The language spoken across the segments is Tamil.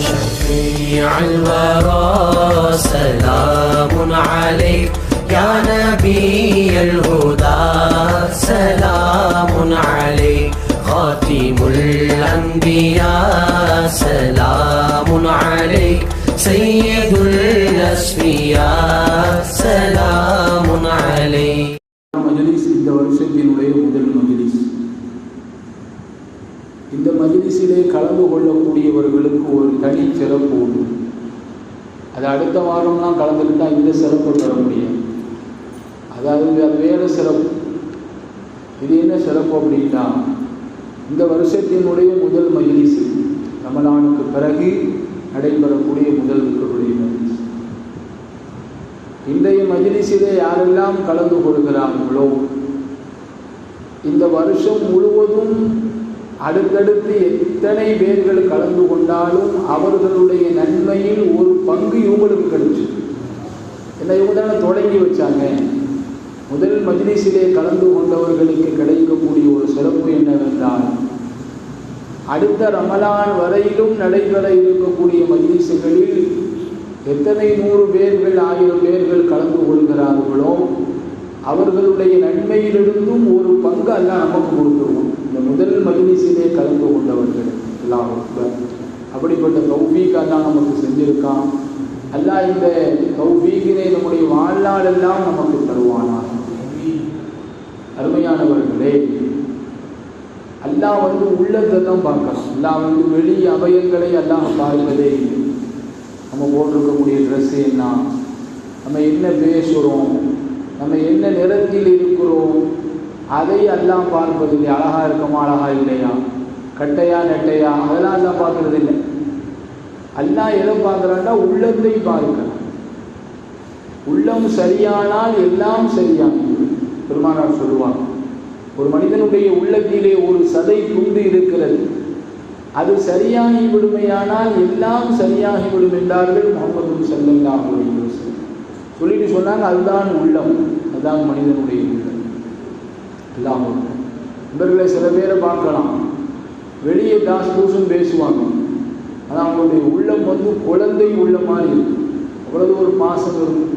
شفيع الورى سلام عليك يا نبي الهدى. سلام عليك خاتم الأنبياء. سلام عليك سيد الأسفياء سلام عليك. مجلس الدولة سجن وليه مدل இந்த மஜிலிசிலே கலந்து கொள்ளக்கூடியவர்களுக்கு ஒரு தனி சிறப்பு உண்டு. அது அடுத்த வாரம்லாம் கலந்துக்கிட்டால் இந்த சிறப்பு பெற முடியும் அதாவது அது வேறு சிறப்பு. இது என்ன சிறப்பு அப்படின்னா இந்த வருஷத்தினுடைய முதல் மஜிலிசு ரமலானுக்கு பிறகு நடைபெறக்கூடிய முதல் மக்களுடைய மஜ்லிஸ் இன்றைய மஜ்லிஸிலே யாரெல்லாம் கலந்து கொள்கிறார்களோ இந்த வருஷம் முழுவதும் அடுத்தடுத்து எத்தனை பேர்கள் கலந்து கொண்டாலும் அவர்களுடைய நன்மையில் ஒரு பங்கு இவங்களுக்கு கிடைச்சு. என்ன இவங்க தானே தொடங்கி வச்சாங்க. முதல் மஜ்லிஸிலே கலந்து கொண்டவர்களுக்கு கிடைக்கக்கூடிய ஒரு சிறப்பு என்னவென்றால் அடுத்த ரமலான் வரையிலும் நடைபெற இருக்கக்கூடிய மஜ்லிசுகளில் எத்தனை நூறு பேர்கள் ஆயிரம் பேர்கள் கலந்து கொள்கிறார்களோ அவர்களுடைய நன்மையிலிருந்தும் ஒரு பங்கு எல்லாம் நமக்கு கொடுத்துருவோம் முதல் மஜ்லிஸிலே கலந்து கொண்டவர்கள் எல்லாம் அப்படிப்பட்ட தௌஃபீக் எல்லாம் நமக்கு செஞ்சிருக்கான். அல்லா இந்த தௌஃபீக்கினை நம்முடைய வாழ்நாளெல்லாம் நமக்கு தருவானா அருமையானவர்களே அல்லா வந்து உள்ளத்தை தான் பார்க்கலாம் அல்லா வந்து வெளி அபயங்களை அல்லாஹ் பார்ப்பதே நம்ம போட்டிருக்கக்கூடிய ட்ரெஸ்ஸு என்ன? நம்ம என்ன பேசுகிறோம் நம்ம என்ன நிறத்தில் இருக்கிறோம்? அதை எல்லாம் பார்ப்பதில்லை அழகா இருக்குமா அழகா இல்லையா? கட்டையா நெட்டையா? அதெல்லாம் எல்லாம் பார்க்கறது இல்லை. எல்லாம் எதை பார்க்குறான்னா உள்ளத்தை பார்க்கிறான். உள்ளம் சரியானால் எல்லாம் சரியாகும். பெருமானார் சொல்லுவாங்க ஒரு மனிதனுடைய உள்ளத்திலே ஒரு சதை துண்டு இருக்கிறது. அது சரியாகி விடுமையானால் எல்லாம் சரியாகி விடும் என்றார்கள் முகமது செல்லங்கா அலைஹி சொல்லிட்டு சொன்னாங்க அதுதான் உள்ளம். அதுதான் மனிதனுடைய இல்லாமல் இவர்களை சில பேரை பார்க்கலாம். வெளியே தாஸ் பூசும் பேசுவாங்க. ஆனால் அவங்களுடைய உள்ளம் வந்து குழந்தை உள்ள மாதிரி இருக்கும் அவ்வளவு ஒரு பாசம் இருக்கும்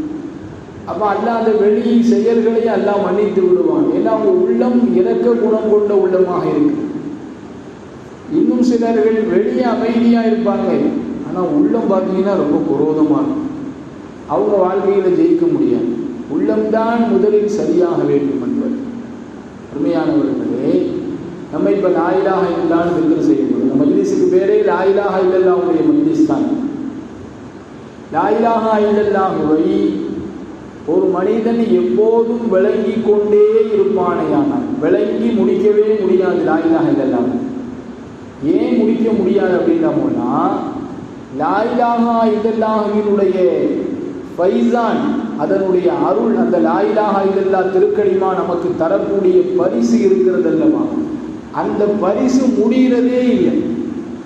அப்போ அல்லாத அந்த வெளி செயல்களை எல்லாம் மன்னித்து விடுவான். ஏன்னா அவங்க உள்ளம் இறக்க குணம் கொண்ட உள்ளமாக இருக்கு. இன்னும் சிலர்கள் வெளியே அமைதியாக இருப்பாங்க. ஆனால் உள்ளம் பார்த்தீங்கன்னா ரொம்ப குரோதமாக இருக்கும் அவங்க வாழ்க்கையில் ஜெயிக்க முடியாது. உள்ளம்தான் முதலில் சரியாக வேண்டும் உண்மையானவர்களே நம்ம இப்போ லாயிலாக இல்லான்னு திக்கர் செய்ய முடியும் நம்ம மஜ்லிஸுக்கு பேரே லாயிலாக இல்லல்லாவுடைய மஜ்லிஸ் தான். லாயிலாக இல்லல்லாஹுவை ஒரு மனிதன் எப்போதும் விளங்கி கொண்டே இருப்பானேயானால் விளங்கி முடிக்கவே முடியாது லாயிலாக இல்லல்லாம் ஏன் முடிக்க முடியாது அப்படின்னா லாயிலாக இதல்லாஹினுடைய பைசான் அதனுடைய அருள் அந்த லாயிலாக இதல்லா திருக்கடிமா நமக்கு தரக்கூடிய பரிசு இருக்கிறது அல்லவா அந்த பரிசு முடிகிறதே இல்லை.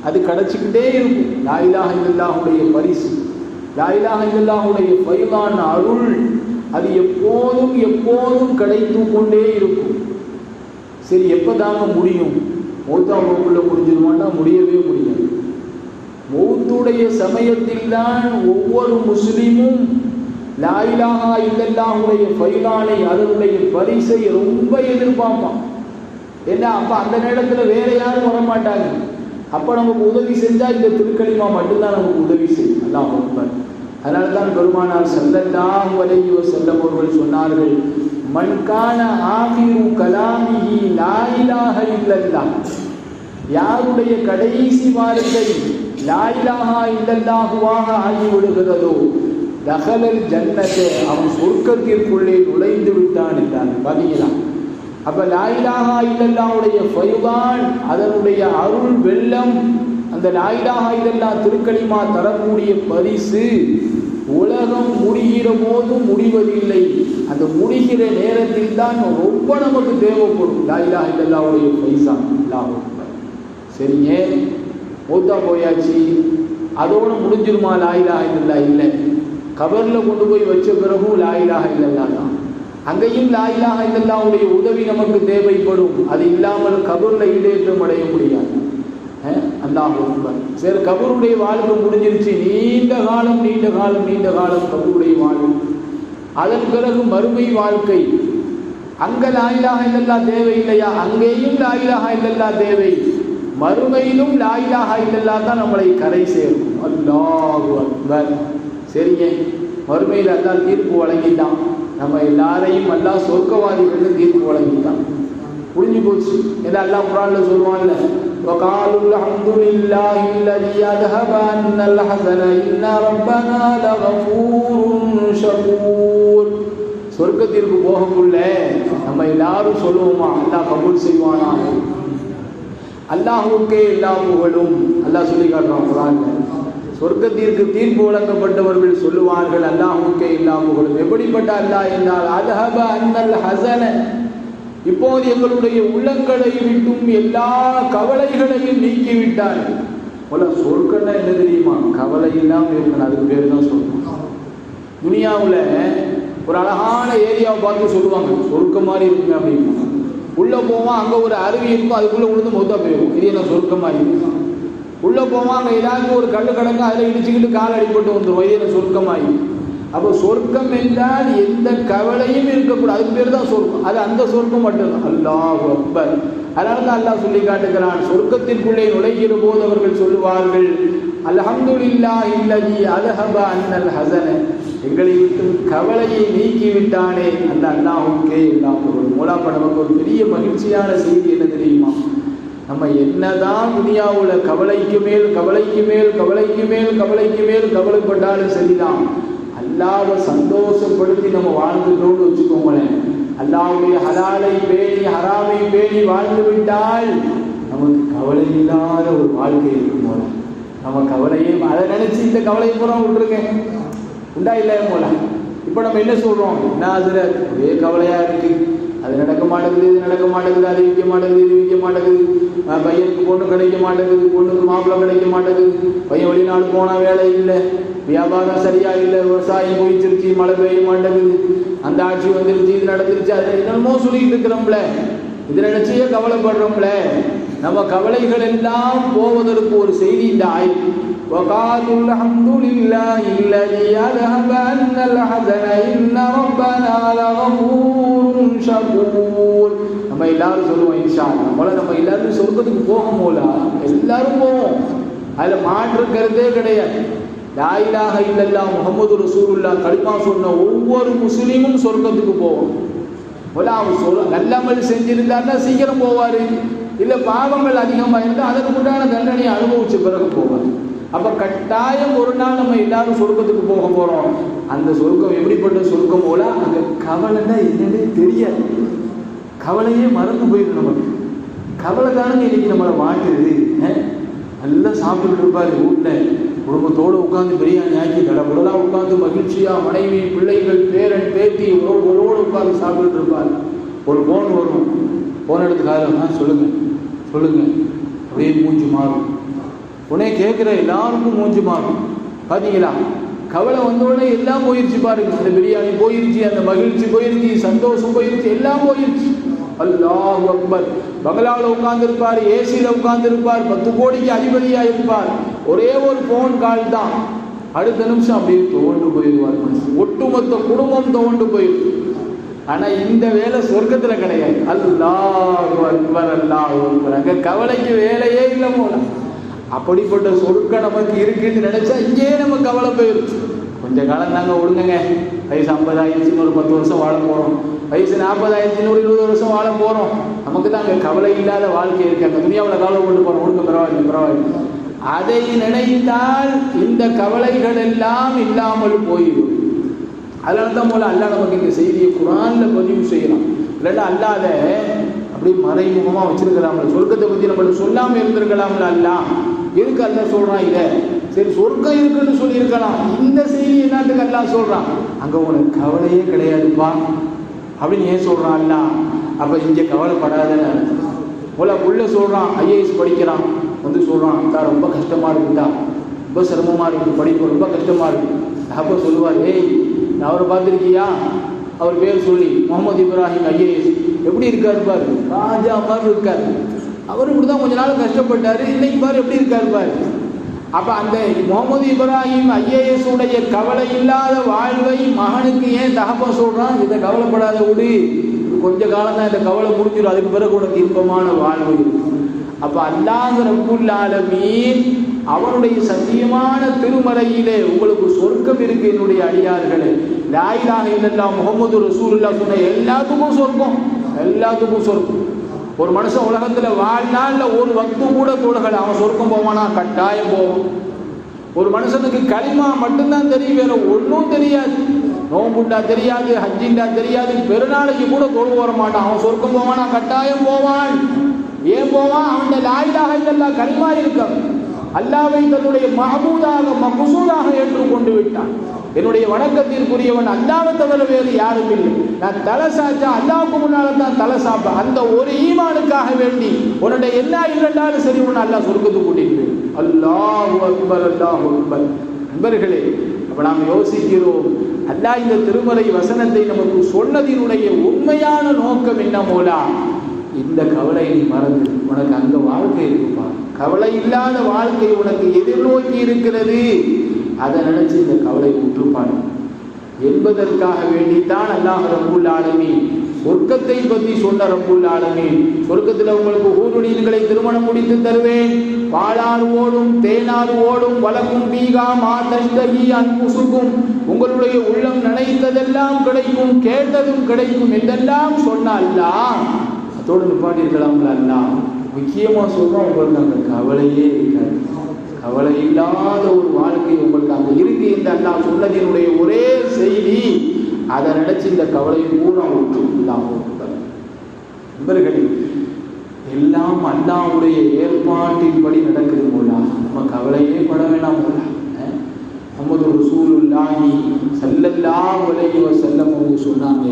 அது கிடச்சிக்கிட்டே இருக்கும். லாயிலாக இதல்லாஹுடைய பரிசு. லாயிலாக இதல்லாஹுடைய பயிலான அருள் அது எப்போதும் எப்போதும் கிடைத்து கொண்டே இருக்கும். சரி எப்போ தாங்க முடியும் மௌத்தாவுக்குள்ள முடிஞ்சிருமான்னா முடியவே முடியாது. மௌத்துடைய சமயத்தில் தான் ஒவ்வொரு முஸ்லீமும் லாயிலாகா இல்லல்லாஹுடைய ஃபைலானை அதனுடைய பரிசை ரொம்ப எதிர்பார்ப்பான். ஏன்னா அப்போ அந்த நேரத்தில் வேற யாரும் வரமாட்டாங்க. அப்போ நமக்கு உதவி செஞ்சால் இந்த திருக்களிமா மட்டும்தான் நமக்கு உதவி செய்யும். அல்லாஹ் அக்பர். அதனால தான் பெருமானார் செல்லல்லாம் வலையோ செல்லம் அவர்கள் சொன்னார்கள் மண்கான ஆகிரு கலாமிஹி லாயிலாக இல்லல்லாஹ். யாருடைய கடைசி வார்த்தை லாயிலாக இல்லல்லாகுவாக ஆகிவிடுகிறதோ தகலல் ஜன்னத்தை அவன் சொர்க்கத்திற்குள்ளே நுழைந்து விட்டான் என்றான். பார்த்தீங்களா அப்ப லாயிலாகா இல்லல்லாவுடைய ஃபைதான் அதனுடைய அருள் வெள்ளம் அந்த லாயிலாகா இல்லல்லா திருக்களிமா தரக்கூடிய பரிசு உலகம் முடிகிற போதும் முடிவதில்லை. அந்த முடிகிற நேரத்தில் தான் ரொம்ப நமக்கு தேவைப்படும். லாயிலா இல்லல்லாவுடைய பைசா லாபம் சரிங்க? மூத்தா போயாச்சு. அதோடு முடிஞ்சிருமா? லாயிலா இல்லல்லா இல்லை. கபரில் கொண்டு போய் வச்ச பிறகும் லாயிலாக இல்லல்லா தான். அங்கேயும் லாயிலாக இல்லல்லாவுடைய உதவி நமக்கு தேவைப்படும். அது இல்லாமல் கபரில் ஈடேற்றம் அடைய முடியாது. அந்த அல்லாஹ் சரி கபருடைய வாழ்க்கை முடிஞ்சிருச்சு. நீண்ட காலம் நீண்ட காலம் நீண்ட காலம் கபருடைய வாழ்வு. அதன் பிறகு மறுமை வாழ்க்கை. அங்க லாயிலாக இல்லல்லா தேவையில்லையா அங்கேயும் லாயிலாக இல்லல்லா தேவை. மறுமையிலும் லாயிலாக இல்லல்லா தான் நம்மளை கரை சேர்க்கும். அல்லாஹு அக்பர். சரிங்க மறுமையில் அல்லாஹ் தீர்ப்பு வழங்கிட்டான் நம்ம எல்லாரையும் அல்லாஹ் சொர்க்கவாதிகள் தீர்ப்பு வழங்கிட்டான் புரிஞ்சு போச்சு ஏன்னா அல்லாஹ் குரான்ல சொல்லுவான்ல وقالوا الحمد لله الذي أذهب عنا الحزن إن ربنا لغفور شكور சொர்க்கத்திற்கு போகக்குள்ள நம்ம எல்லாரும் சொல்லுவோமா அல்லாஹ் கபூல் செய்வானா அல்லாஹுக்கே எல்லா புகழும் அல்லாஹ் சொல்லி காட்டுறான் குரான்ல சொர்க்கத்திற்கு தீர்ப்பு வழங்கப்பட்டவர்கள் சொல்லுவார்கள் அல்லாஹுக்கே எல்லா எப்படிப்பட்ட அல்லாஹ் என்றால் அதஹப அன்னல் ஹசன. இப்போது எங்களுடைய உள்ளங்களை விட்டும் எல்லா கவலைகளையும் நீக்கிவிட்டார் போல சொர்க்கம்னா என்ன தெரியுமா? கவலை இல்லாமல் இருக்கணும் அதுக்கு பேர் தான் சொர்க்கம். துனியாவில் ஒரு அழகான ஏரியாவை பார்த்து சொல்லுவாங்க சொர்க்கம் மாதிரி இருக்குங்க அப்படின்னு. உள்ளே போவோம் அங்கே ஒரு அருவி இருக்கும் அதுக்குள்ளே விழுந்து மொத்தம் போயிடும். இது என்ன சொர்க்கமாக இருக்கு உள்ளே போவான் அங்கே ஒரு கல் கடங்க அதில் இடிச்சுக்கிட்டு கால் அடிப்பட்டு வந்துடும் இது சொர்க்கமாகி அப்போ சொர்க்கம் என்றால் எந்த கவலையும் இருக்கக்கூடாது. அதுக்கு பேர் தான் சொர்க்கம். அது அந்த சொர்க்கம் மட்டும்தான். அல்லாஹ் அக்பர். அதனால தான் அல்லாஹ் சொல்லி காட்டுகிறான் சொர்க்கத்திற்குள்ளே நுழைகிற போது அவர்கள் சொல்லுவார்கள் அல்ஹம்துலில்லா இல்லதி அலஹபா அன்னல் ஹசன. எங்களை விட்டு கவலையை நீக்கி விட்டானே. அந்த அல்லாஹுக்கே எல்லாம் ஒரு மூலாப்ப நமக்கு ஒரு பெரிய மகிழ்ச்சியான செய்தி என்ன தெரியும்? நம்ம என்னதான் துனியாவில் கவலைக்கு மேல் கவலைக்கு மேல் கவலைக்கு மேல் கவலைக்கு மேல் கவலைப்பட்டாலும் சரிதான். அல்லாவை சந்தோஷப்படுத்தி நம்ம வாழ்ந்துட்டோம்னு வச்சுக்கோங்களேன். அல்லாவுடைய ஹலாலை பேணி ஹராமை பேணி வாழ்ந்து விட்டால் நமக்கு கவலை இல்லாத ஒரு வாழ்க்கை இருக்கும் போல. நம்ம கவலையே அதை நினைச்சு இந்த கவலை பூரா விட்டுருக்கேன் உண்டா இல்லை போல? இப்போ நம்ம என்ன சொல்றோம்? என்ன அதுல ஒரே கவலையா இருக்கு. அது நடக்க மாட்டேங்குது இது நடக்க மாட்டேங்குது அது விற்க மாட்டேங்குது இது விற்க மாட்டேங்குது பையனுக்கு பொண்ணு கிடைக்க மாட்டேங்குது பொண்ணுக்கு மாப்பிள்ளை கிடைக்க மாட்டேங்குது பையன் வெளிநாடு போனால் வேலை இல்லை வியாபாரம் சரியா இல்லை விவசாயம் போயிச்சிருச்சு மழை பெய்ய மாட்டேங்குது. அந்த ஆட்சி வந்துருச்சு இது நடந்துருச்சு அது என்னமோ சொல்லிட்டு இருக்கிறோம்ல. இது நினைச்சியே கவலைப்படுறோம்ல. நம்ம கவலைகள் எல்லாம் போவதற்கு ஒரு செய்தி இந்த ஆய்வு. وقالوا الحمد لله الذي أذهب عنا الحزن إن ربنا لغفور شكور நம்ம எல்லாரும் சொல்லுவோம் இன்ஷா அல்லாஹ். போல நம்ம எல்லாரும் சொர்க்கத்துக்கு போகும் போல எல்லாரும் போவோம் அதுல மாற்று கருத்தே கிடையாது லாயிலாக இல்லல்லா முகமது ரசூலுல்லா கலிமா சொன்ன ஒவ்வொரு முஸ்லீமும் சொர்க்கத்துக்கு போவோம் போல அவர் சொல்ல நல்லமல் செஞ்சிருந்தாருன்னா சீக்கிரம் போவாரு இல்ல பாவங்கள் அதிகமாக இருந்தால் அதற்கு உண்டான தண்டனையை அனுபவிச்ச பிறகு போவார் அப்ப கட்டாயம் ஒரு நாள் நம்ம எல்லாரும் சொர்க்கத்துக்கு போக போறோம். அந்த சொர்க்கம் எப்படிப்பட்ட சொர்க்கம் போல? அந்த கவலைன்னா என்னன்னே தெரியாது. கவலையே மறந்து போயிடும் நமக்கு. கவலை தானங்க இன்னைக்கு நம்மளை வாட்டுது நல்லா சாப்பிட்டுட்டு இருப்பாரு வீட்டில் குடும்பத்தோடு உட்காந்து பிரியாணி ஆக்கி கடவுளாக உட்காந்து மகிழ்ச்சியாக மனைவி பிள்ளைகள் பேரன் பேத்தி உறவுகளோடு உட்காந்து சாப்பிட்டுட்டு இருப்பார். ஒரு ஃபோன் வரும். ஃபோன் எடுத்து காலம் சொல்லுங்கள் சொல்லுங்க. சொல்லுங்க. அப்படியே மூஞ்சி மாறும். உடனே கேட்குற எல்லாருக்கும் மூஞ்சி மாறும். பார்த்தீங்களா கவலை வந்தோடனே எல்லாம் போயிருச்சு பாருங்க. அந்த பிரியாணி போயிருச்சு அந்த மகிழ்ச்சி போயிருச்சு சந்தோஷம் போயிருச்சு எல்லாம் போயிருச்சு. அல்லாஹ் அக்பர். பங்களாவில் உட்கார்ந்துருப்பார் ஏசியில் உட்கார்ந்துருப்பார் பத்து கோடிக்கு அதிபதியாக இருப்பார் ஒரே ஒரு ஃபோன் கால் தான். அடுத்த நிமிஷம் அப்படியே தோண்டு போயிடுவார் ஒட்டுமொத்த குடும்பம் தோண்டு போயிடும் ஆனா இந்த வேலை சொர்க்கத்துல கிடையாது. அல்லாஹ் அக்பர் அல்லாஹ் அக்பர். அங்க கவலைக்கு வேலையே இல்லை போல. அப்படிப்பட்ட சொர்க்கம் நமக்கு இருக்குன்னு நினைச்சா இங்கேயே நம்ம கவலை போயிடும் கொஞ்ச காலம் தாங்க விடுங்க வயசு ஐம்பதாயிரச்சுன்னு ஒரு பத்து வருஷம் வாழ போறோம். வயசு நாற்பதாயிரத்தின்னு ஒரு இருபது வருஷம் வாழ போறோம். நமக்கு தான் அங்க கவலை இல்லாத வாழ்க்கை இருக்கு. அங்க துணியாவில் கவலை கொண்டு போறோம். ஒடுங்க பரவாயில்லை பரவாயில்லை. அதை நினைத்தால் இந்த கவலைகள் எல்லாம் இல்லாமல் போயிடும். அதனால தான் போல அல்லா நமக்கு இந்த செய்தியை குரான்ல பதிவு செய்யலாம். இல்லைன்னா அல்லாத அப்படி மறைமுகமா வச்சிருக்கலாம்ல. சொர்க்கத்தை பத்தி நம்மளுக்கு சொல்லாம இருந்திருக்கலாம்ல அல்லா எதுக்கு அல்ல சொல்றான் இதை? சரி சொர்க்கம் இருக்குன்னு சொல்லியிருக்கலாம். இந்த செய்தி என்னத்துக்கு அல்லாஹ் சொல்றான்? அங்க உனக்கு கவலையே கிடையாதுப்பா. அப்படின்னு ஏன் சொல்றான் அல்ல அப்ப இங்க கவலைப்படாதன்னு போல உள்ள சொல்றான் ஐஏஎஸ் படிக்கிறான். வந்து சொல்றான் அக்கா ரொம்ப கஷ்டமா இருக்குதா? ரொம்ப சிரமமா இருக்கு படிப்பு ரொம்ப கஷ்டமா இருக்கு. அப்போ சொல்லுவார் ஏய் நான் அவரை பார்த்துருக்கியா? அவர் பேர் சொல்லி முகமது இப்ராஹிம் ஐஏஎஸ் எப்படி இருக்காரு பாரு? ராஜா மாதிரி இருக்காரு. அவரும் இப்படி தான் கொஞ்ச நாள் கஷ்டப்பட்டார். இன்னைக்கு பாரு எப்படி இருக்காரு பாரு. அப்ப அந்த முகமது இப்ராஹிம் ஐஏஎஸ் உடைய கவலை இல்லாத வாழ்வை மகனுக்கு ஏன் தகப்பன் சொல்றான்? இதை கவலைப்படாத விடு. கொஞ்ச காலம் தான் இந்த கவலை முடிஞ்சிடும். அதுக்கு பிறகு உனக்கு இன்பமான வாழ்வு இருக்கும். அப்ப அல்லாஹ் ரப்புல் அவனுடைய சத்தியமான திருமலையிலே உங்களுக்கு சொர்க்கம் இருக்கு என்னுடைய அடியார்களே. லாயிலாக இல்லல்லா முகமது ரசூலுல்லா சொன்ன எல்லாத்துக்கும் சொர்க்கம். எல்லாத்துக்கும் சொர்க்கம். ஒரு மனுஷன் உலகத்துல வாழ்நாள்ல ஒரு வக்து கூட தொழுகல. அவன் சொர்க்கம் போவானா? கட்டாயம் போவான். ஒரு மனுஷனுக்கு களிமா மட்டும்தான் தெரியும் வேற ஒன்றும் தெரியாது. நோம்புண்டா தெரியாது ஹஜ்ஜிண்டா தெரியாது பெருநாளைக்கு கூட தொழு வர மாட்டான். அவன் சொர்க்கம் போவானா? கட்டாயம் போவான். ஏன் போவான்? அவன் லாயிலாக இல்லல்லா களிமா இருக்கான் அல்லாவை தன்னுடைய மஹபூதாக மகுசூதாக ஏற்றுக்கொண்டு விட்டான். என்னுடைய வணக்கத்திற்குரியவன் அல்லாவை தவிர வேறு யாரும் இல்லை. நான் தலை சாச்சா அல்லாவுக்கு முன்னால தான் தலை சாப்பேன். அந்த ஒரு ஈமானுக்காக வேண்டி உன்னுடைய என்ன இல்லைன்னாலும் சரி உன்னை அல்லாஹ் சொர்க்கத்துக்கு கூட்டிட்டு அல்லாஹு அக்பர் அல்லாஹு அக்பர். நண்பர்களே அப்ப நாம் யோசிக்கிறோம் அல்லாஹ் இந்த திருமலை வசனத்தை நமக்கு சொன்னதினுடைய உண்மையான நோக்கம் என்ன மூலா? இந்த கவலை நீ மறந்து உனக்கு அங்க வாழ்க்கை இருக்குப்பா. கவலை இல்லாத வாழ்க்கை உனக்கு எதிர்நோக்கி இருக்கிறது. அதை நினைச்சு இந்த கவலை முற்றுப்பாடு என்பதற்காக வேண்டித்தான் அல்லாஹ் ரப்புல் ஆலமி சொர்க்கத்தை பற்றி சொன்ன ரப்புல் ஆலமி சொர்க்கத்தில் உங்களுக்கு ஊருணீன்களை திருமணம் முடித்து தருவேன். பாலாறு ஓடும் தேனாறு ஓடும் வழக்கும் பீகா மாதஷ்டகி அன்புசுக்கும். உங்களுடைய உள்ளம் நினைத்ததெல்லாம் கிடைக்கும் கேட்டதும் கிடைக்கும் என்றெல்லாம் சொன்ன அல்லாஹ். அதோடு நிப்பாட்டிருக்கலாம்ல அல்லாஹ். முக்கியமா சொல்கிறோம் உங்களுக்கு அந்த கவலையே இருக்காது. கவலை இல்லாத ஒரு வாழ்க்கை உங்களுக்கு அங்க இருக்கு இந்த அண்ணா சொன்னதினுடைய ஒரே செய்தி அதை நினைச்சு இந்த கவலை பூரா ஒன்று இல்லாமல் நண்பர்களே எல்லாம் அல்லாவுடைய ஏற்பாட்டின்படி நடக்குது போலா. நம்ம கவலையே பட வேணாம் போலா. முகமது ரசூலுல்லாஹி ஸல்லல்லாஹு உலகி செல்ல அவங்க சொன்னாங்க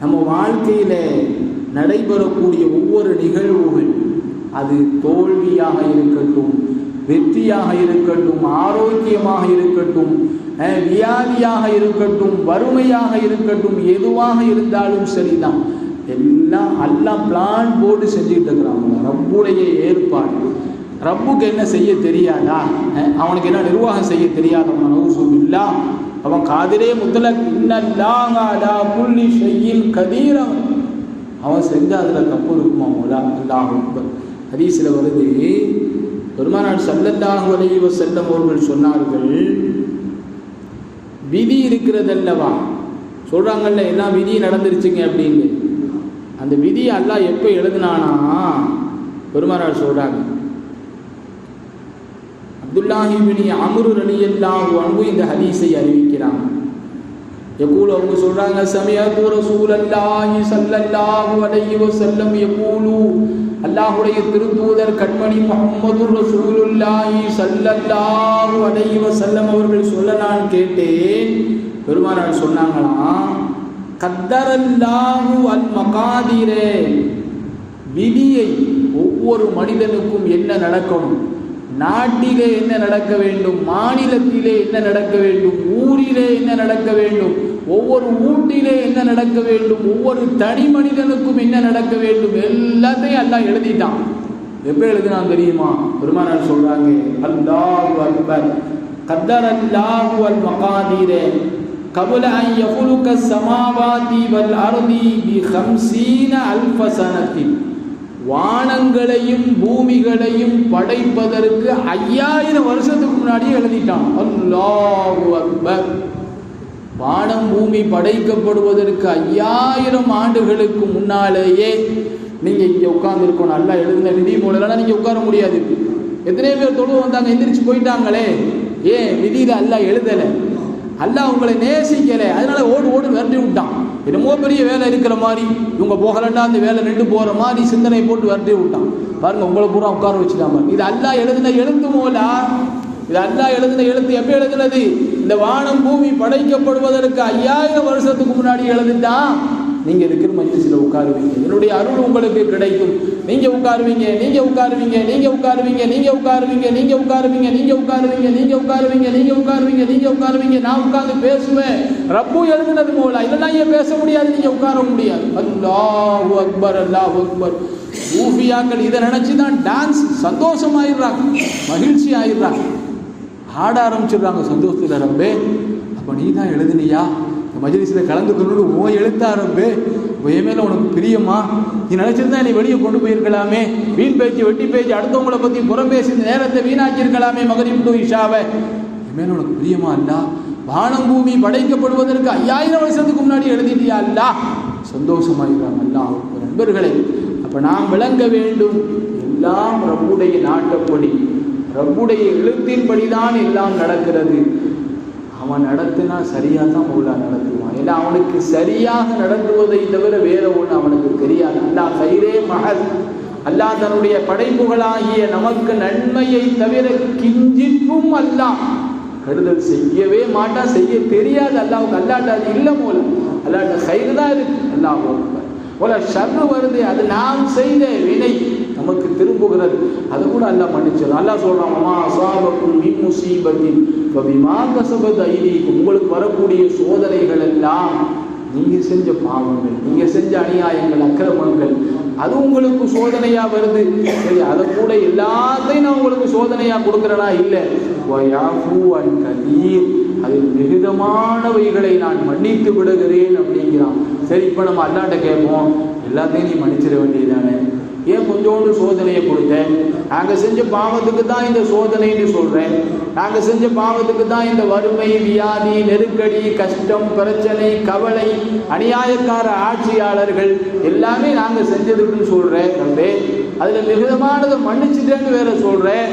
நம்ம வாழ்க்கையில நடைபெறக்கூடிய ஒவ்வொரு நிகழ்வுகள் அது தோல்வியாக இருக்கட்டும் வெற்றியாக இருக்கட்டும் ஆரோக்கியமாக இருக்கட்டும் வியாதியாக இருக்கட்டும் வறுமையாக இருக்கட்டும் எதுவாக இருந்தாலும் சரிதான். எல்லாம் எல்லாம் பிளான் போட்டு செஞ்சுக்கிட்டு இருக்கிறாங்க ரப்புடைய ஏற்பாடு. ரப்புக்கு என்ன செய்ய தெரியாதா? அவனுக்கு என்ன நிர்வாகம் செய்ய தெரியாதவன் இல்லா அவன் காதிலே முத்தலக் இன்னல்லாஹா புள்ளி ஷையின் கதீரம் அவன் செஞ்ச அதில் தப்பு இருக்குமா மூலா? அல்லாஹும் அக்பர். ஹதீஸில் வருது பெருமானார் சல்லல்லாஹு அலைஹி வஸல்லம் அவர்கள் சொன்னார்கள் விதி இருக்கிறதல்லவா? சொல்கிறாங்கல்ல எல்லாம் விதி நடந்துருச்சுங்க? அப்படின்னு. அந்த விதி அல்லாஹ் எப்போ எழுதுனானா? பெருமானார் சொல்கிறாங்க அப்துல்லாஹிபினி பினி அம்ரு ரலியல்லாஹு அன்ஹு இந்த ஹதீஸை அறிவிக்கிறான். யகூல் அவங்க சொல்றாங்க சமயத்து ரசூலல்லாஹி ஸல்லல்லாஹு அலைஹி வஸல்லம் யகூலு அல்லாஹ்வுடைய திருத்தூதர் கண்மணி முஹம்மது ரசூலுல்லாஹி ஸல்லல்லாஹு அலைஹி வஸல்லம் அவர்கள் சொல்ல நான் கேட்டேன் பெருமானார் சொன்னாங்களாம் கத்தரல்லாஹு அல் மகாதிரே விதியை ஒவ்வொரு மனிதனுக்கும் என்ன நடக்கணும் நாட்டிலே என்ன நடக்க வேண்டும்? மாநிலத்திலே என்ன நடக்க வேண்டும்? ஊரிலே என்ன நடக்க வேண்டும்? ஒவ்வொரு ஊட்டிலே என்ன நடக்க வேண்டும்? ஒவ்வொரு தனி மனிதனுக்கும் என்ன நடக்க வேண்டும்? எல்லாத்தையும் எல்லாம் எழுதிட்டான். எப்போ எழுதினான் தெரியுமா? பெருமானார் சொல்றாங்க அல்லாஹ் அக்பர். கத்தர் அல்லாஹ் அல் மகாதீரே. கபுல அன் யகுலுக்க சமாவாதி வல் அருதி பி ஹம்சீன அல்பசனத்தின் வானங்களையும் பூமிகளையும் படைப்பதற்கு ஐயாயிரம் வருஷத்துக்கு முன்னாடியே எழுதிட்டான். அல்லாஹு அக்பர். வானம் பூமி படைக்கப்படுவதற்கு ஐயாயிரம் ஆண்டுகளுக்கு முன்னாலேயே நீங்க இங்க உட்கார்ந்துருக்கணும் நல்லா எழுதுன விதி மூலம் நீங்க உட்கார முடியாது. எத்தனை பேர் தொழு வந்தாங்க எந்திரிச்சு போயிட்டாங்களே. ஏன்? விதியில அல்லா எழுதலை. அல்லா உங்களை நேசிக்கலை. அதனால ஓடு ஓடு விரட்டி விட்டான். என்னமோ பெரிய வேலை இருக்கிற மாதிரி இவங்க போகலன்னா அந்த வேலை நின்று போகிற மாதிரி சிந்தனை போட்டு வரட்டே விட்டான். பாருங்க உங்களை பூரா உட்கார வச்சுட்டாங்க இது அல்லா எழுதின எழுத்து மூலா. இது அல்லா எழுதின எழுத்து எப்போ எழுதினது? இந்த வானம் பூமி படைக்கப்படுவதற்கு ஐயாயிரம் வருஷத்துக்கு முன்னாடி எழுதிட்டான். நீங்க இருக்கிற மஜ்லிஸில் உட்காருவீங்க. என்னுடைய அருள் உங்களுக்கு கிடைக்கும். நீங்க உட்காருவீங்க நீங்க உட்காருவீங்க நீங்க உட்காருவீங்க நீங்க உட்காருவீங்க நீங்க உட்காருவீங்க நீங்க உட்காருவீங்க நீங்க உட்காருவீங்க நீங்க உட்காருவீங்க நீங்க உட்காருவீங்க. நான் உட்கார்ந்து பேசுவேன். ரப்பு எழுதுனது போல. இதெல்லாம் ஏன் பேச முடியாது? நீங்க உட்கார முடியாது. அல்லாஹு அக்பர் அல்லாஹு அக்பர். சூஃபியாக்கள் இதை நினைச்சு தான் டான்ஸ் சந்தோஷமாயிடுறாங்க. மகிழ்ச்சி ஆயிடுறாங்க ஆட ஆரம்பிச்சிடுறாங்க. சந்தோஷத்தில் ரப்பே அப்போ நீ தான் எழுதுனியா? மஜ்லிஸில் கலந்துக்கணும்னு ஓ எழுத்தாரம்பு என் மேலே உனக்கு பிரியமா? நீ நினைச்சிருந்தா நீ வெளியே கொண்டு போயிருக்கலாமே. வீண் பேச்சு வெட்டி பேச்சு அடுத்தவங்கள பற்றி புறம் பேசி இந்த நேரத்தை வீணாக்கியிருக்கலாமே மகரிம் டு இஷாவை. என் உனக்கு பிரியமா அல்லா? வானம் பூமி படைக்கப்படுவதற்கு ஐயாயிரம் வருஷத்துக்கு முன்னாடி எழுதிட்டியா அல்லா? சந்தோஷமாயிடுறாங்க அல்லா நண்பர்களே. அப்போ நாம் விளங்க வேண்டும். எல்லாம் ரப்புடைய நாட்டப்படி ரப்புடைய எழுத்தின்படிதான் எல்லாம் நடக்கிறது. அவன் நடத்தினா சரியாக தான் மௌலா நடத்துவான். ஏன்னா அவனுக்கு சரியாக நடத்துவதை தவிர வேற ஒன்று அவனுக்கு தெரியாது. அல்லாஹ் சைரே மகள் அல்லாஹ் தன்னுடைய படைப்புகளாகிய நமக்கு நன்மையை தவிர கிஞ்சிப்பும் அல்லாஹ் கருதல் செய்யவே மாட்டான் செய்ய தெரியாது. அல்லாவுக்கு அல்லாட்ட அது இல்லை போல அல்லாட்ட சைடு தான் இருக்கு. அல்லாஹ் போல. ஷர்ரு வருது. அது நாம் செய்த வினை. நமக்கு திரும்புகிறது. அது கூட அல்லா மன்னிச்சது அல்லா சொல்றான் அசாபக்கும் மின் முசீபத்தின் உங்களுக்கு வரக்கூடிய சோதனைகள் எல்லாம் நீங்க செஞ்ச பாவங்கள் நீங்க செஞ்ச அநியாயங்கள் அக்கிரமங்கள் அது உங்களுக்கு சோதனையா வருது. சரி அதை கூட எல்லாத்தையும் நான் உங்களுக்கு சோதனையா கொடுக்குறேனா? இல்லை. கதீர். அதில் மிகுதமானவைகளை நான் மன்னித்து விடுகிறேன் அப்படிங்கிறான். சரி இப்போ நம்ம அல்லாட்ட கேட்போம். எல்லாத்தையும் நீ மன்னிச்சிட வேண்டியதானே ஏன் கொஞ்சோண்டு சோதனையை கொடுத்தேன்? நாங்கள் செஞ்ச பாவத்துக்கு தான் இந்த சோதனைன்னு சொல்கிறேன் நாங்கள் செஞ்ச பாவத்துக்கு தான் இந்த வறுமை வியாதி நெருக்கடி கஷ்டம் பிரச்சனை கவலை அநியாயக்கார ஆட்சியாளர்கள் எல்லாமே நாங்கள் செஞ்சதுக்குன்னு சொல்கிறேன் நம்பே அதில் மிகுதமானதை மன்னிச்சுட்டேன்னு வேற சொல்கிறேன்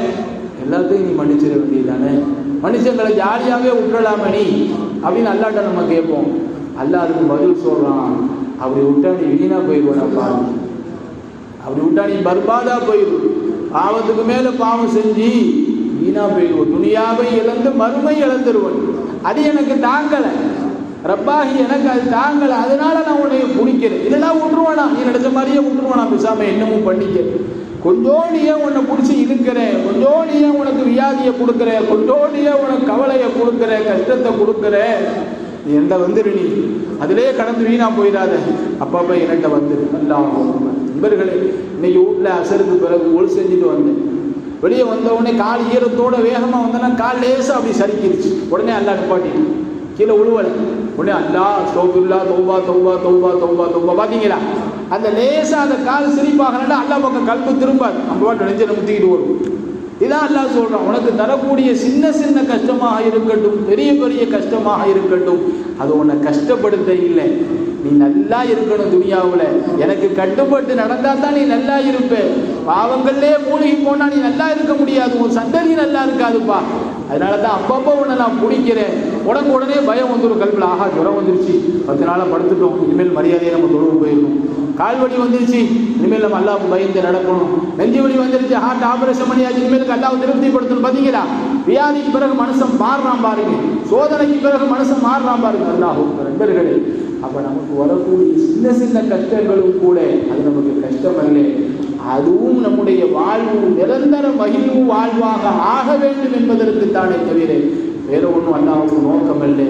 எல்லாத்தையும் நீ மன்னிச்சிட வேண்டியதானே மனுஷங்களை ஜாலியாகவே விட்டுடலாமே நீ? அப்படின்னு அல்லாட்ட நம்ம கேட்போம். அல்லா அதுக்கு பதில் சொல்கிறான் அப்படி விட்டா நீ வீணாக போயிடுவோம் அப்படி விட்டா நீ பர்பாதா போயிடும் பாவத்துக்கு மேல பாவம் செஞ்சு வீணா போயிடுவோம் துணியாவை இழந்து மறுமை இழந்துருவன். அது எனக்கு தாங்கலை. ரப்பாகி எனக்கு அது தாங்கலை. அதனால நான் உன்னை பிடிக்கிறேன். இல்லைன்னா விட்டுருவானா? நீ நினைச்ச மாதிரியே விட்டுருவானா பேசாம? என்னமும் பண்ணிக்க. கொஞ்சோடியே உன்னை பிடிச்சி இழுக்கிறேன் கொஞ்சோடியே உனக்கு வியாதியை கொடுக்குறேன் கொஞ்சோடியே உனக்கு கவலையை கொடுக்குறேன் கஷ்டத்தை கொடுக்குறேன் நீ எந்த வந்துரு நீ? அதிலே கடந்து வீணா போயிடாத. அப்பப்போ என்கிட்ட வந்துரு நல்லா நண்பர்களே இன்னைக்கு வீட்டில் அசருக்கு பிறகு ஒழு செஞ்சுட்டு வந்தேன். வெளியே வந்த உடனே கால் ஈரத்தோட வேகமாக வந்தேன்னா கால் லேசாக அப்படி சரிக்கிருச்சு உடனே அல்லா நிப்பாட்டிட்டு கீழே உழுவலை. உடனே அல்லா ஸ்டோபில்லா தௌபா தௌபா தௌபா தௌபா தௌபா. பார்த்தீங்களா அந்த லேசாக அந்த கால் சிரிப்பாகலன்னா அல்லா பக்கம் கல்பு திரும்பாது நம்ம பாட்டு நெஞ்சை முத்திக்கிட்டு வரும் இதான் அல்லா சொல்றான். உனக்கு தரக்கூடிய சின்ன சின்ன கஷ்டமாக இருக்கட்டும் பெரிய பெரிய கஷ்டமாக இருக்கட்டும் அது உன்னை கஷ்டப்படுத்த இல்லை. நீ நல்லா இருக்கணும் துனியாவில். எனக்கு கட்டுப்பட்டு நடந்தால் தான் நீ நல்லா இருப்ப. பாவங்கள்லே மூழ்கி போனா நீ நல்லா இருக்க முடியாது. உன் சந்ததி நல்லா இருக்காதுப்பா. அதனால தான் அப்பப்போ உன்னை நான் பிடிக்கிறேன். உனக்கு உடனே பயம் வந்துடும் கல்வியில் ஆஹா ஜுரம் வந்துருச்சு. பத்து நாளாக படுத்துட்டோம். இனிமேல் மரியாதையை நம்ம தொழுவு போயிடணும். கால் வலி வந்துருச்சு. இனிமேல் நம்ம அல்லாவுக்கு பயந்து நடக்கணும். நெஞ்சு வலி வந்துருச்சு. ஹார்ட் ஆபரேஷன் பண்ணியாச்சு. இனிமேல் அல்லாஹ் திருப்திப்படுத்தணும். பார்த்தீங்களா வியாதிக்கு பிறகு மனுஷன் மாறுறான் பாருங்க. சோதனைக்கு பிறகு மனுஷன் மாறுறான் பாருங்க. அல்லாஹும் நண்பர்களே அப்போ நமக்கு வரக்கூடிய சின்ன சின்ன கஷ்டங்களும் கூட அது நமக்கு கஷ்டம் அல்ல. அதுவும் நம்முடைய வாழ்வு நிரந்தர மகிழ்வு வாழ்வாக ஆக வேண்டும் என்பதற்கு தானே தவிர வேற ஒன்றும் அல்லாவுக்கு நோக்கம் அல்ல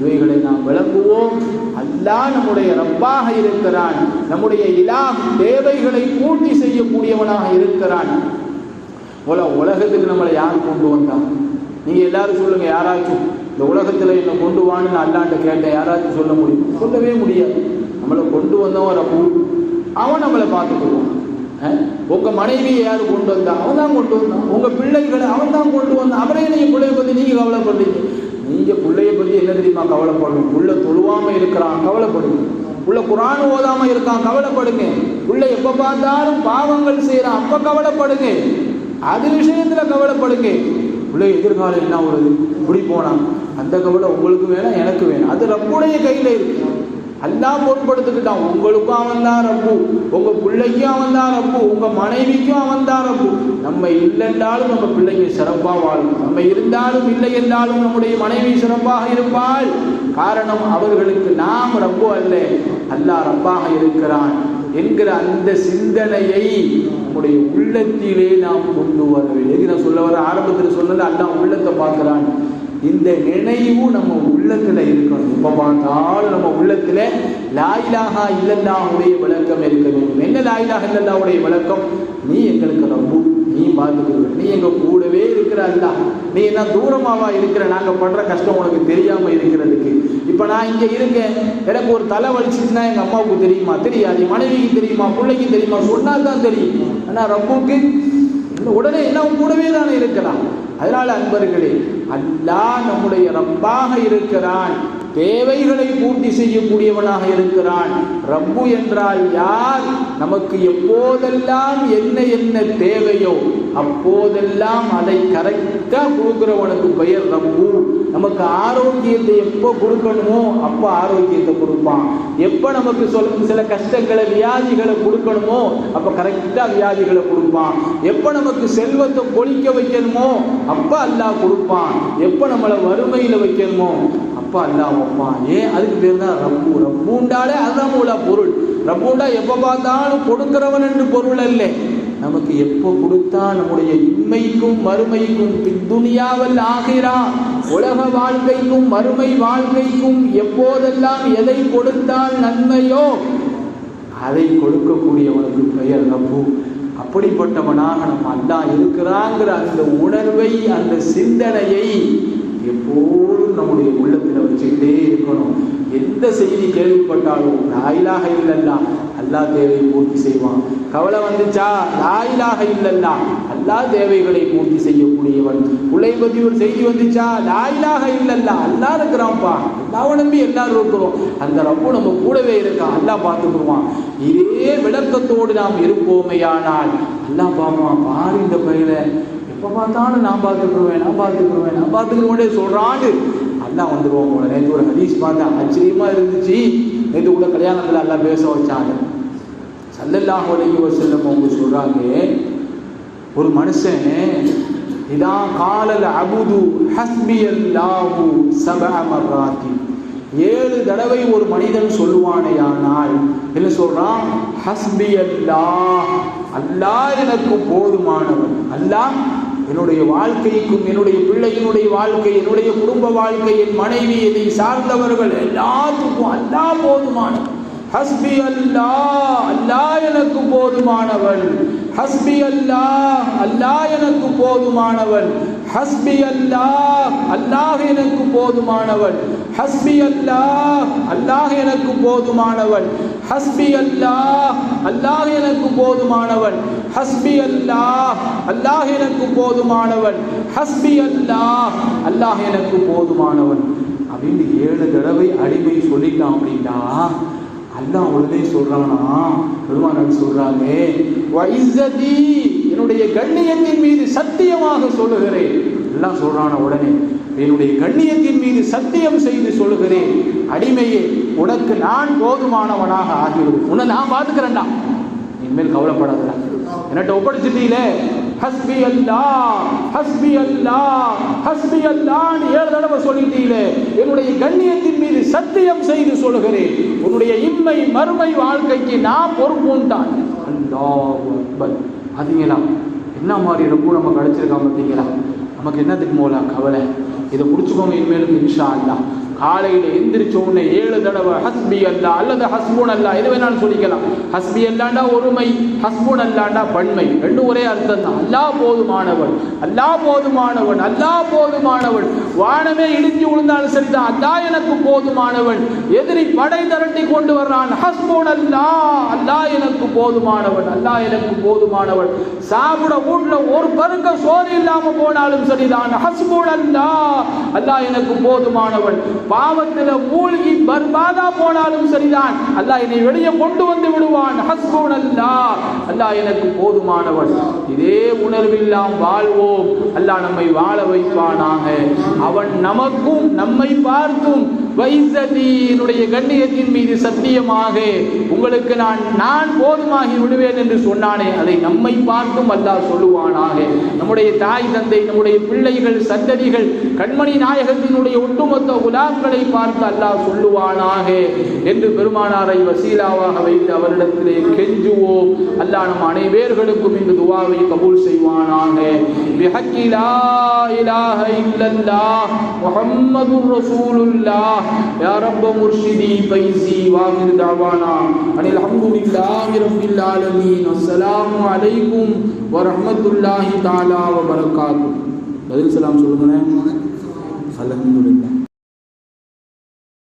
இவைகளை நாம் விளங்குவோம். அல்லாஹ் நம்முடைய ரப்பாக இருக்கிறான். நம்முடைய இலா தேவைகளை பூர்த்தி செய்யக்கூடியவனாக இருக்கிறான். உல உலகத்துக்கு நம்மளை யார் கொண்டு வந்தான் நீங்க எல்லாரும் சொல்லுங்க யாராச்சும் இந்த உலகத்துல என்னை கொண்டு வான்னு அல்லாண்ட கேட்டேன் யாராச்சும் சொல்ல முடியும்? சொல்லவே முடியாது. நம்மளை கொண்டு வந்தவன் ரப்பு. அவன் நம்மளை பார்த்துக்குவான் அஹ், உங்க மனைவியை யாரு கொண்டு வந்தா? அவன் தான் கொண்டு வந்தான். உங்க பிள்ளைகளை அவன் தான் கொண்டு வந்தான். அவரே நீங்க பிள்ளைய பத்தி நீங்க கவலைப்படுறீங்க? நீங்க பிள்ளைய பத்தி என்ன தெரியுமா கவலைப்படணும் புள்ள தொழுவாம இருக்கிறான் கவலைப்படுங்க. உள்ள குரான் ஓதாம இருக்கான் கவலைப்படுங்க. உள்ள எப்ப பார்த்தாலும் பாவங்கள் செய்யறான் அப்ப கவலைப்படுங்க. அது விஷயத்துல கவலைப்படுங்க. உள்ள எதிர்காலம் என்ன வருது? இப்படி போனான் அந்த கவலை உங்களுக்கு வேணாம் எனக்கு வேணும். அது ரப்புடைய கையில இருக்கு. எல்லாம் பொருட்படுத்துக்கிட்டான். உங்களுக்கும் அவன் தான் ரப்பு. உங்க பிள்ளைக்கும் அவன் தான் ரப்பு. உங்க மனைவிக்கும் அவன் தான் ரப்பு. நம்ம இல்லைன்றாலும் நம்ம பிள்ளைங்க சிறப்பா வாழும். நம்ம இருந்தாலும் இல்லை என்றாலும் நம்முடைய மனைவி சிறப்பாக இருப்பாள். காரணம் அவர்களுக்கு நாம் ரப்பு அல்ல. அல்லா ரப்பாக இருக்கிறான் என்கிற அந்த சிந்தனையை நம்முடைய உள்ளத்திலே நாம் கொண்டு வர வேண்டும். நான் சொல்ல வர ஆரம்பத்தில் சொன்னது அல்லா உள்ளத்தை பார்க்கிறான். இந்த நினைவும் நம்ம உள்ளத்துல இருக்கணும். எப்ப பார்த்தாலும் நம்ம உள்ளத்துல லாயிலாகா இல்லல்லாவுடைய விளக்கம் இருக்க வேண்டும். என்ன லாயிலாக இல்லல்லாவுடைய விளக்கம்? நீ எங்களுக்கு ரொம்ப நீ பார்த்துக்கிற நீ எங்க கூடவே இருக்கிற அல்லா நீ என்ன தூரமாவா இருக்கிற? நாங்க படுற கஷ்டம் உனக்கு தெரியாம இருக்கிறதுக்கு. இப்ப நான் இங்க இருக்கேன். எனக்கு ஒரு தலை வலிச்சுச்சுன்னா எங்க அம்மாவுக்கு தெரியுமா? தெரியாது. மனைவிக்கு தெரியுமா? பிள்ளைக்கு தெரியுமா? சொன்னா தான் தெரியும். ஆனா ரப்புக்கு உடனே எல்லாம் கூடவே தானே இருக்கலாம். அதனால் அன்பர்களே அல்லாஹ் நம்முடைய ரப்பாக இருக்கிறான் தேவைகளை பூர்த்தி செய்யக்கூடியவனாக இருக்கிறான். ரப்பு என்றால் யார்? நமக்கு எப்போதெல்லாம் என்ன என்ன தேவையோ அப்போதெல்லாம் அதை கரெக்டாக கொடுக்குறவனுக்கு பெயர் ரப்பு. நமக்கு ஆரோக்கியத்தை எப்போ கொடுக்கணுமோ அப்போ ஆரோக்கியத்தை கொடுப்பான். எப்போ நமக்கு சொல் சில கஷ்டங்களை வியாதிகளை கொடுக்கணுமோ அப்போ கரெக்டாக வியாதிகளை கொடுப்பான். எப்போ நமக்கு செல்வத்தை பொழிக்க வைக்கணுமோ அப்போ அல்லாஹ் கொடுப்பான். எப்போ நம்மளை வறுமையில் வைக்கணுமோ அப்பா அல்லாஹ் வைப்பான். ஏன்? அதுக்கு பேர் தான் ரப்பு. ரப்புண்டாலே அதுதான் மூல பொருள். ரப்புண்டா எப்போ பார்த்தாலும் கொடுக்கிறவன் என்று பொருள் அல்ல. நமக்கு எப்போ கொடுத்தா நம்முடைய உண்மைக்கும் மறுமைக்கும் துனியாவல் ஆகிறா உலக வாழ்க்கைக்கும் மறுமை வாழ்க்கைக்கும் எப்போதெல்லாம் எதை கொடுத்தால் நன்மையோ அதை கொடுக்கக்கூடியவனுக்கு பெயர் ரப்பு. அப்படிப்பட்டவனாக நம்ம அல்லா இருக்கிறாங்கிற அந்த உணர்வை அந்த சிந்தனையை எப்போதும் நம்முடைய உள்ளத்தில் வச்சுக்கிட்டே இருக்கணும். எந்த செய்தி கேள்விப்பட்டாலும் லாயிலாக இல்லல்லா அல்லா தேவையை பூர்த்தி செய்வான். கவலை வந்துச்சா? லாயிலாக இல்லல்லா. அல்லா தேவைகளை பூர்த்தி செய்யக்கூடியவன். பிள்ளை பற்றி ஒரு செய்தி வந்துச்சா? லாயிலாக இல்லல்லா. அல்லா இருக்கிறான்ப்பா. அல்லாவை நம்பி எல்லாரும் இருக்கிறோம். அந்த ரப்பு நம்ம கூடவே இருக்கான் அல்லா பார்த்துக்குருவான் இதே விளக்கத்தோடு நாம் இருப்போமையானால் அல்லா பாமா பாரு இந்த பயிரை எப்போ பார்த்தாலும் நான் பார்த்துக்குருவேன் நான் பார்த்துக்குருவேன் நான் பார்த்துக்குருவேன் சொல்கிறான்னு அல்லா வந்துடுவோம் போல. நேற்று ஒரு ஹதீஸ் பார்த்தேன். ஆச்சரியமாக இருந்துச்சு. நேற்று கூட கல்யாணத்தில் எல்லாம் பேச வச்சாங்க. சல்லல்லாஹு அலைஹி வஸல்லம் அவங்க சொல்கிறாங்க ஒரு மனுஷன் இதா காலல் அபுது ஹஸ்பி அல்லாஹு சபஅ மர்ராத்தி ஏழு தடவை ஒரு மனிதன் சொல்லுவானேயானால் என்ன சொல்றான்? ஹஸ்பி அல்லாஹ் அல்லாஹ் எனக்கு போதுமானவன். அல்லாஹ் என்னுடைய வாழ்க்கைக்கும் என்னுடைய பிள்ளையினுடைய வாழ்க்கை என்னுடைய குடும்ப வாழ்க்கை என் மனைவி என்னை சார்ந்தவர்கள் எல்லாத்துக்கும் அல்லாஹ் போதுமானவன். ஹஸ்பி அல்லாஹ் அல்லா எனக்கு போதுமானவன் ஹஸ்பி அல்லாஹ் அல்லா எனக்கு போதுமானவன் ஹஸ்பி அல்லாஹ் அல்லாஹ் எனக்கு போதுமானவன் ஹஸ்பி அல்லாஹ் அல்லாஹ் எனக்கு போதுமானவன் ஹஸ்பி அல்லாஹ் அல்லாஹ் எனக்கு போதுமானவன் ஹஸ்பி அல்லாஹ் அல்லாஹ் எனக்கு போதுமானவன் ஹஸ்பி அல்லாஹ் அல்லாஹ் எனக்கு போதுமானவன் அப்படின்னு ஏழு தடவை அடிமை சொல்லிட்டான் அப்படின்னா அல்லாஹ் உள்ளே சொல்றானா? பெருமான் சொல்றாங்க வைசதி என்னுடைய கண்ணியத்தின் மீது சத்தியமாக சொல்லுகிறேன். எல்லாம் சொல்றான உடனே என்னுடைய கண்ணியத்தின் மீது சத்தியம் செய்து சொல்லுகிறேன். அடிமையே உனக்கு நான் போதுமானவனாக ஆகிவிடும். உன்னை நான் பார்த்துக்கிறேன்டா. இனிமேல் கவலைப்படாதடா. என்னட்ட ஒப்படைச்சிட்டீங்களே? ஹஸ்பி அல்லா ஹஸ்பி அல்லா ஹஸ்பி அல்லான்னு ஏழு தடவை சொல்லிட்டீங்களே. என்னுடைய கண்ணியத்தின் மீது சத்தியம் செய்து சொல்கிறேன் உன்னுடைய இம்மை மறுமை வாழ்க்கைக்கு நான் பொறுப்புண்டான் அல்லாஹ் அக்பர். பார்த்தீங்களா என்ன மாதிரி ரொம்ப நம்ம கிடைச்சிருக்கான் பார்த்தீங்களா நமக்கு என்னத்துக்கு போல கவலை? இதை பிடிச்சிக்கோங்க இனிமேலுக்கு இன்ஷா அல்லா காலையில் எந்திரிச்ச உடனே ஏழு தடவை ஹஸ்பி அல்லா அல்லது ஹஸ்பூன் அல்லா எது வேணாலும் சொல்லிக்கலாம். ஹஸ்பி அல்லாண்டா ஒருமை ஹஸ்பூன் அல்லாண்டா பன்மை. ரெண்டும் ஒரே அர்த்தம் தான் அல்லா போதுமானவன். அல்லா போதுமானவன். அல்லா போதுமானவன். வானமே இடிஞ்சு விழுந்தாலும் சரிதான். அல்லா எனக்கு போதுமானவன். எதிரி படை திரட்டி கொண்டு வர்றான். ஹஸ்பூன் அல்லா அல்லா எனக்கு போதுமானவன். அல்லா எனக்கு போதுமானவன். சாப்பிட வீட்டில் ஒரு பருக்க சோறு இல்லாமல் போனாலும் சரிதான். ஹஸ்பூன் அல்லா அல்லா எனக்கு போதுமானவன். பாவத்தில் மூழ்கி பர்பாதா போனாலும் சரிதான். அல்லாஹ் என்னை வெளியே கொண்டு வந்து விடுவான். ஹஸ்பூன் அல்லா அல்லாஹ் எனக்கு போதுமானவன் இதே உணர்வில்லாம் வாழ்வோம். அல்லாஹ் நம்மை வாழ வைப்பானாக. அவன் நமக்கும் நம்மை பார்த்தும் வைசதியினுடைய கண்ணியத்தின் மீது சத்தியமாக உங்களுக்கு நான் நான் போதுமாகி விடுவேன் என்று சொன்னானே அதை நம்மை பார்த்தும் அல்லாஹ் சொல்லுவானாக. நம்முடைய தாய் தந்தை நம்முடைய பிள்ளைகள் சந்ததிகள் கண்மணி நாயகத்தினுடைய ஒட்டுமொத்த குலாம்களை பார்த்து அல்லாஹ் சொல்லுவானாக என்று பெருமானாரை வசீலாவாக வைத்து அவரிடத்திலே கெஞ்சுவோம். அல்லாஹ் நம் அனைவர்களுக்கும் இந்த துவாவை கபூல் செய்வானாக. பிஹக்கி லா இலாஹ இல்லல்லாஹ் முஹம்மதுர் ரசூலுல்லாஹ் யா ரப்ப முர்ஷிதி பைசி வாஹிர் தாவானா அனில் அல்ஹம்துலில்லாஹி ரப்பில் ஆலமீன் அஸ்ஸலாமு அலைக்கும் வரஹ்மத்துல்லாஹி தஆலா வ பரக்காத்துஹு பதில் சலாம் சொல்லுங்க அல்ஹம்துலில்லாஹ்